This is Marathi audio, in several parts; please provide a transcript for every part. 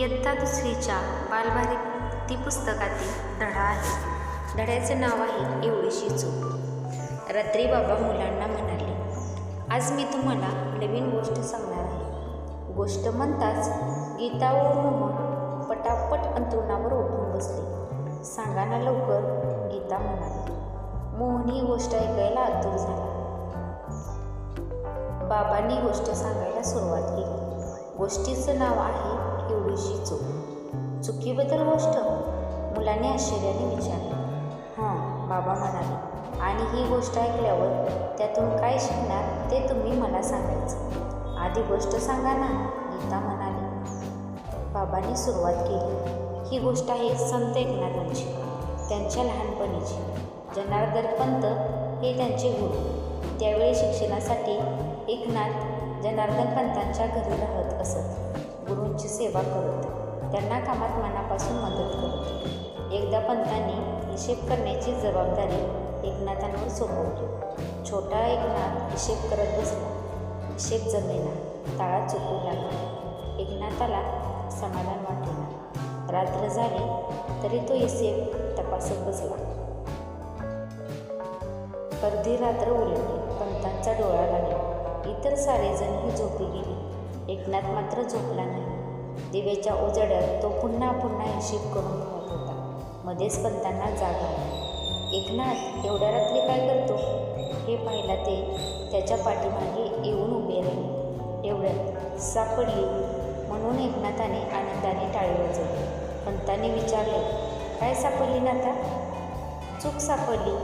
इयत्ता दुसरीच्या बालभारती पुस्तकातील धडा आहे. धड्याचे नाव आहे एवढीशी चूक. रात्री बाबा मुलांना म्हणाले आज मी तुम्हाला नवीन गोष्ट सांगणार आहे. गोष्ट म्हणताच गीता व मोहन पटापट अंतरुणावर उठून बसले. सांगा ना लवकर गीता म्हणाली. मोहन ही गोष्ट ऐकायला आतुर झाला. बाबांनी गोष्ट सांगायला सुरुवात केली. गोष्टीचं नाव आहे एवढीशी चूक. चुकीबद्दल गोष्ट? मुलाने आश्चर्याने विचारले. हां बाबा म्हणाले. आणि ही गोष्ट ऐकल्यावर त्यातून काय शिकणार ते तुम्ही मला सांगायचं. आधी गोष्ट सांगा ना गीता म्हणाली. बाबांनी सुरुवात केली. ही गोष्ट आहे संत एकनाथांची त्यांच्या लहानपणीची. जनार्दन पंत हे त्यांचे गुरु. त्यावेळी शिक्षणासाठी एकनाथ जनार्दन पंतांच्या घरी राहत असत. गुरूंची सेवा करत. त्यांना कामात मनापासून मदत करत. एकदा पंतांनी हिशेब करण्याची जबाबदारी एकनाथांवर सोपवली. छोटा एकनाथ हिशेब करत बसला. हिशेब जमेना ताळा चुकू लागला एकनाथाला समाधान वाटेना. रात्र झाली तरी तो हिशेब तपासत बसला. अर्धी रात्र उलटली. पंतांचा डोळा लागला. इतर सारेजण ही झोपी गेली. एकनाथ मात्र झोपला नाही. दिवेच्या उजेड्यात तो पुन्हा पुन्हा हिशेब करून पाहत होता. मध्येच पंतांना जाग आली. एकनाथ एवढ्या रात्री काय करतो? हे पाहिला ते त्याच्या पाठीमागे येऊन उभे राहिले. एवढ्यात सापडली म्हणून एकनाथाने आनंदाने टाळी वाजवली पंतांनी विचारलं काय सापडली नाता? चूक सापडली?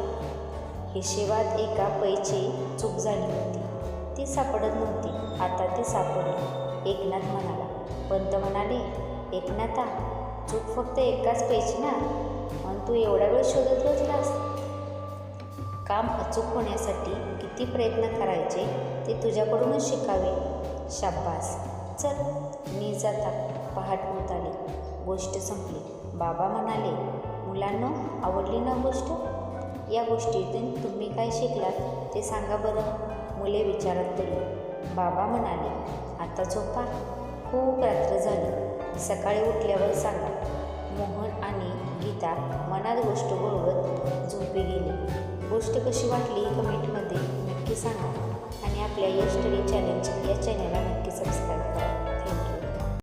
हिशेबात एका पैची चूक झाली होती. ती सापडत नव्हती. आता ती सापडली. एकनाथ म्हणाला पंत म्हणाले एकनाथा चूक फक्त एकाच पैची ना? पण तू एवढा वेळ शोधत बसलास? काम अचूक होण्यासाठी किती प्रयत्न करायचे ते तुझ्याकडूनच शिकावे. शाब्बास चल. मी जाता. पहाट होत आली गोष्ट संपली. बाबा म्हणाले मुलांना आवडली ना गोष्ट? या गोष्टीतून तुम्ही काय शिकलात ते सांगा बरं. मुले विचारत पडली बाबा म्हणाले आता झोपा. खूप रात्र झाली. सकाळी उठल्यावर सांगा. मोहन आणि गीता मनात गोष्ट बोलवत झोपी गेली. गोष्ट कशी वाटली कमेंटमध्ये नक्की सांगा आणि आपल्या यश स्टडी चॅलेंज या चॅनलला नक्की सबस्क्राईब करा.